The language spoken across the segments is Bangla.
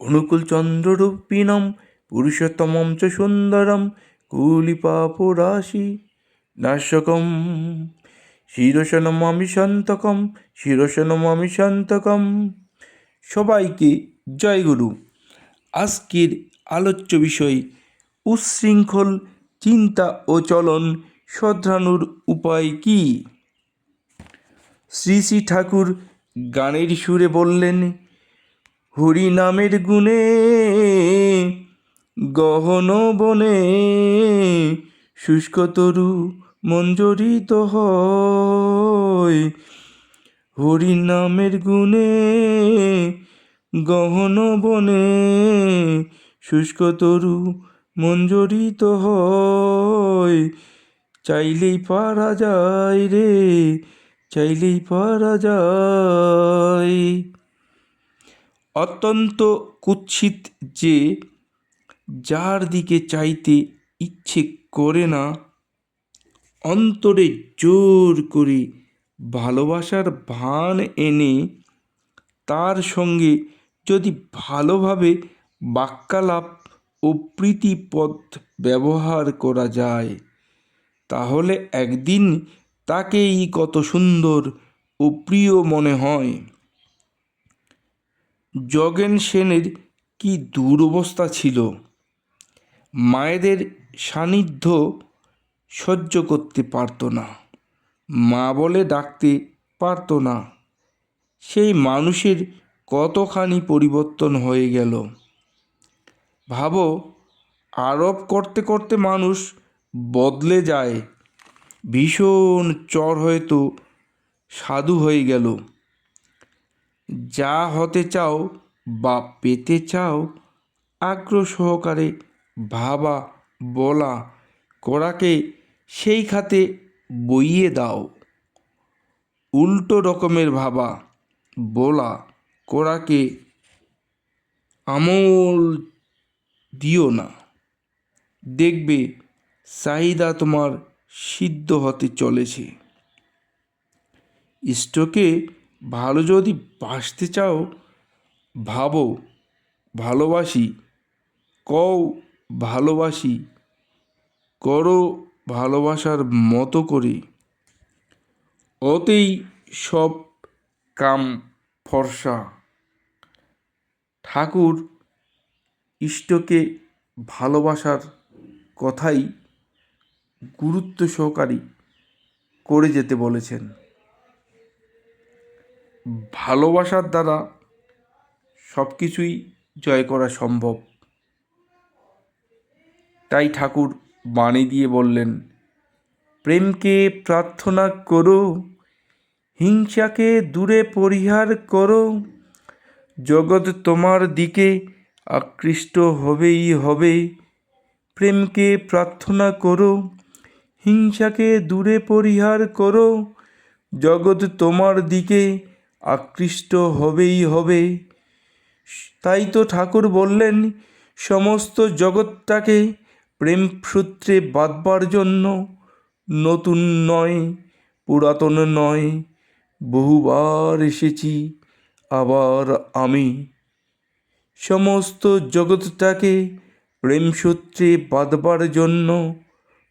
অনুকূল চন্দ্ররূপিণম পুরুষোত্তমম চ সুন্দরম কুলিপাপরাশি নাশকম শিরসনমামি শান্তকম শিরসনমামি শান্তকম। সবাইকে জয় গুরু। আজকের আলোচ্য বিষয়, উচ্ছৃঙ্খল চিন্তা ও চলন শোধরানোর উপায় কী? শ্রী শ্রী ঠাকুর গানের সুরে বললেন হরি নামের গুণে গহন বনে শুষ্ক তরু মঞ্জরিত হরি নামের গুণে গহন বনে শুষ্ক তরু মঞ্জরিত চাইলেই পারা যায় রে, চাইলেই পারা যায়। অত্যন্ত কুৎসিত যে যার দিকে চাইতে ইচ্ছে করে না, অন্তরে জোর করে ভালোবাসার ভান এনে তার সঙ্গে যদি ভালোভাবে বাক্যালাপ ও প্রীতিপদ ব্যবহার করা যায়, তাহলে একদিন তাকেই কত সুন্দর ও প্রিয় মনে হয়। যোগেন সেনের কি দুরবস্থা ছিল? মায়েদের সান্নিধ্য সহ্য করতে পারতো না। মা বলে ডাকতে পারতো না। সেই মানুষের কতখানি পরিবর্তন হয়ে গেল? ভাবো, আরোপ করতে করতে মানুষ বদলে যায়। ভীষণ চর হয়তো সাধু হয়ে গেল। যা হতে চাও বা পেতে চাও, আগ্রহ সহকারে ভাবা, বলা, করাকে সেই খাতে বইয়ে দাও। উল্টো রকমের ভাবা, বলা, করাকে আমল দিও না। দেখবে চাহিদা তোমার সিদ্ধ হতে চলেছে। ইষ্টকে ভালো যদি বাসতে চাও, ভাবো, ভালোবাসি, কও, ভালোবাসি, করো ভালোবাসার মতো করে। অতেই সব কাম ফর্সা। ঠাকুর ইষ্টকে ভালোবাসার কথাই গুরুত্ব সহকারী করে যেতে বলেছেন। ভালোবাসার দ্বারা সব কিছুই জয় করা সম্ভব। তাই ঠাকুর বাণী দিয়ে বললেন, প্রেমকে প্রার্থনা করো, হিংসাকে দূরে পরিহার করো। জগৎ তোমার দিকে আকৃষ্ট হবেই হবে। প্রেমকে প্রার্থনা করো, হিংসাকে দূরে পরিহার করো। জগৎ তোমার দিকে আকৃষ্ট হবেই হবে। তাই তো ঠাকুর বললেন, সমস্ত জগৎটাকে প্রেম সূত্রে বাঁধবার জন্য নতুন নয়, পুরাতন নয়, বহুবার এসেছি, আবার আমি। সমস্ত জগৎটাকে প্রেমসূত্রে বাঁধবার জন্য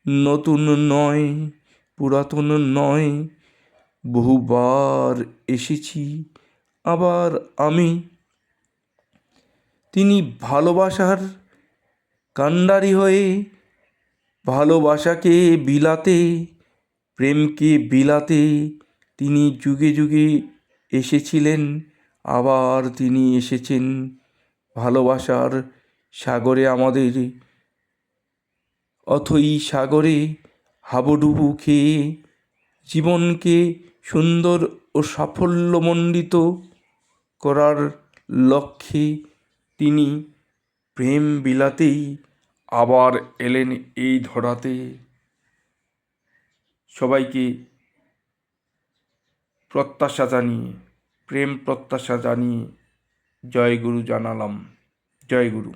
নতুন নয়, পুরাতন নয় বহুবার এসেছি, আবার আমি। তিনি ভালোবাসার কাণ্ডারি হয়ে ভালোবাসাকে বিলাতে, প্রেমকে বিলাতে তিনি যুগে যুগে এসেছিলেন, আবার তিনি এসেছেন ভালোবাসার সাগরে আমাদের। অথই সাগরে হাবুডুবু খেয়ে জীবনকে সুন্দর ও সাফল্যমণ্ডিত করার লক্ষ্যে তিনি প্রেম বিলাতেই আবার এলেন এই ধরাতে। সবাইকে প্রত্যাশা জানিয়ে, প্রেম প্রত্যাশা জানিয়ে জয় গুরু জানালাম। জয় গুরু।